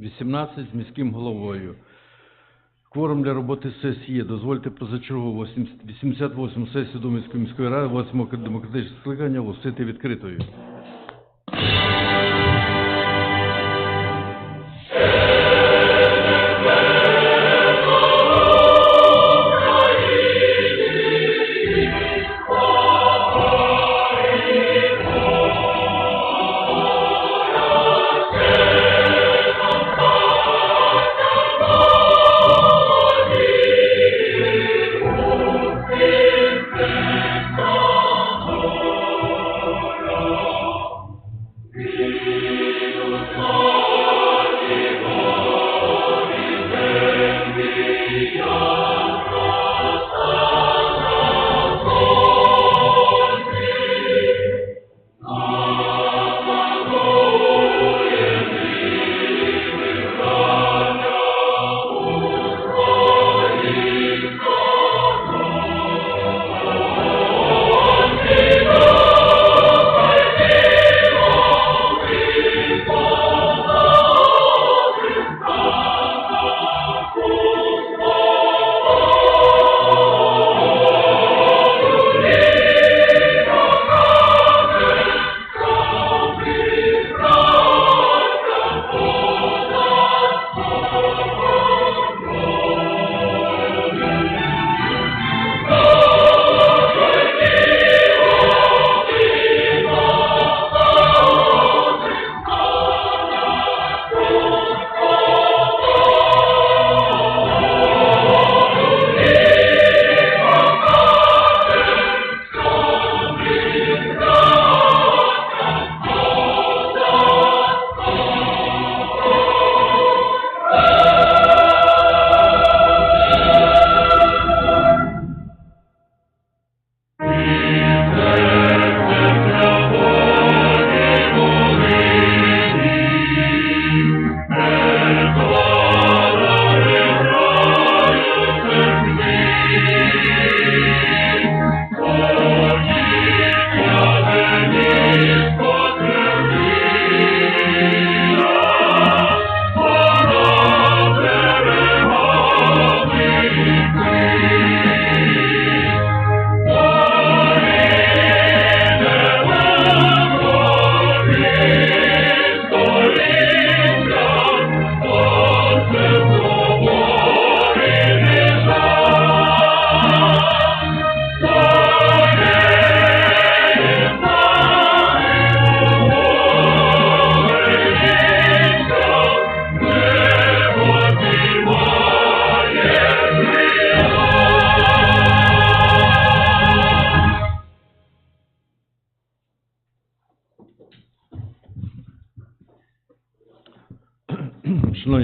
18 з міським головою. Кворум для роботи сесії є. Дозвольте позачергову 88 сесію Думської міської ради 8 демократичного скликання оголосити відкритою.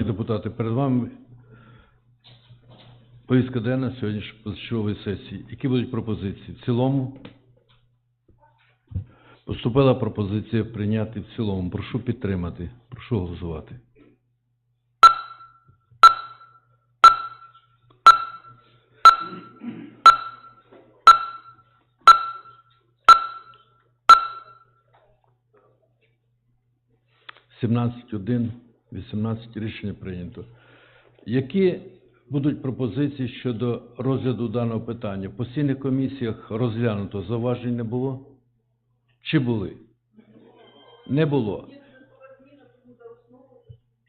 Депутати, перед вами повістка денна сьогоднішньої позачергової сесії. Які будуть пропозиції? В цілому? Поступила пропозиція прийняти в цілому. Прошу підтримати. Прошу голосувати. Сімнадцять один, вісімнадцять рішення прийнято. Які будуть пропозиції щодо розгляду даного питання? В постійних комісіях розглянуто, зауважень не було? Чи були? Не було.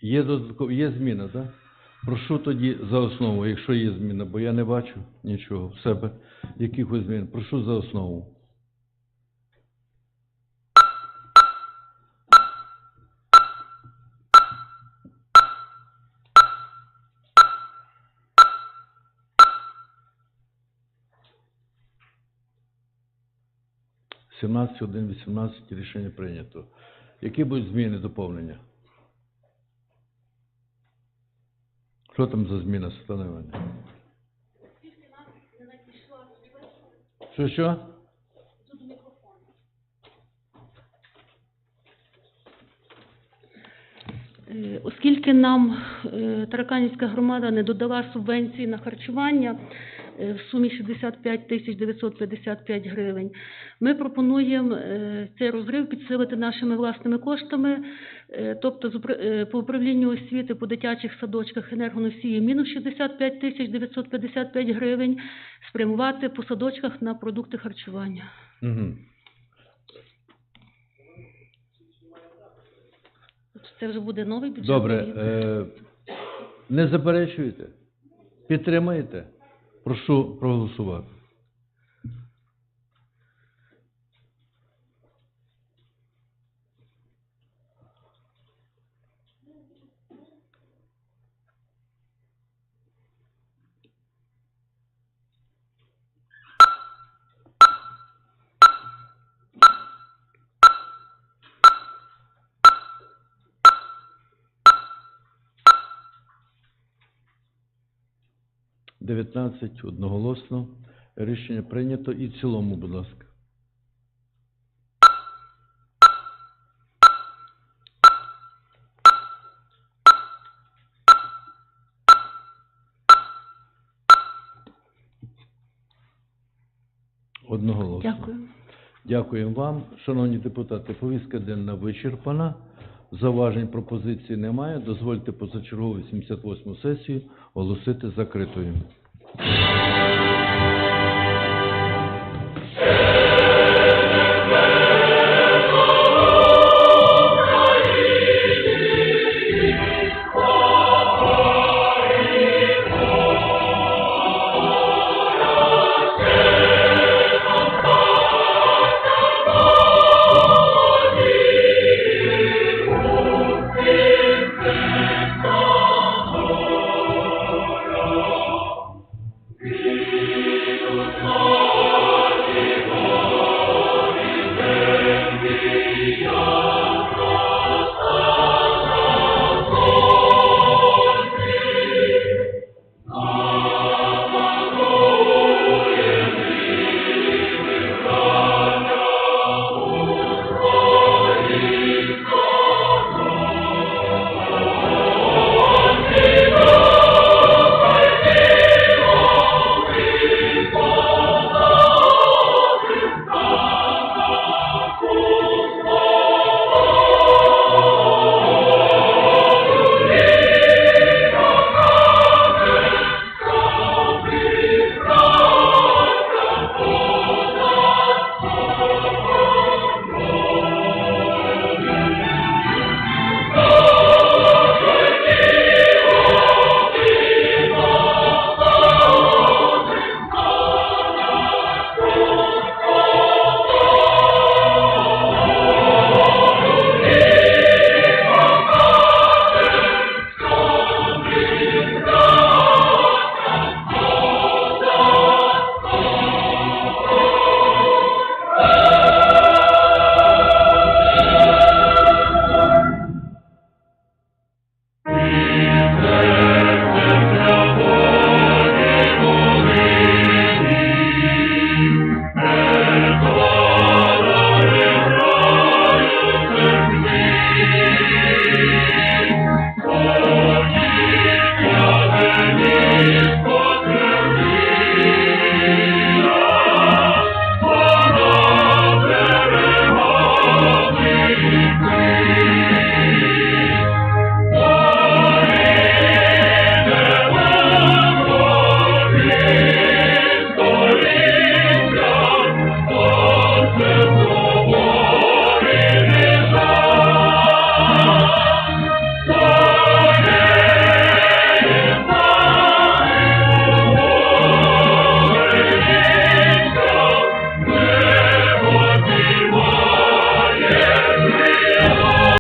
Є додаткова, є зміна, так? Прошу тоді за основу, якщо є зміна, бо я не бачу нічого в себе, якихось змін. Прошу за основу. Сімнадцять, один, вісімнадцять, рішення прийнято. Які будуть зміни доповнення? Що там за зміна, Світлана Іванівна? Що, що? Е, Оскільки нам е, Тараканівська громада не додала субвенції на харчування, в сумі 65 тисяч 955 гривень. Ми пропонуємо е, цей розрив підсилити нашими власними коштами, е, тобто е, по управлінню освіти по дитячих садочках енергоносії мінус 65 тисяч 955 гривень, спрямувати по садочках на продукти харчування. Угу. Це вже буде новий бюджет. Добре. Е, не заперечуєте? Підтримаєте? Прошу проголосувати. Дев'ятнадцять одноголосно. Рішення прийнято. І в цілому, будь ласка. Одноголосно. Дякую. Дякуємо вам. Шановні депутати, повістка денна вичерпана. Заважень пропозицій немає. Дозвольте позачергову 78 сесію оголосити закритою.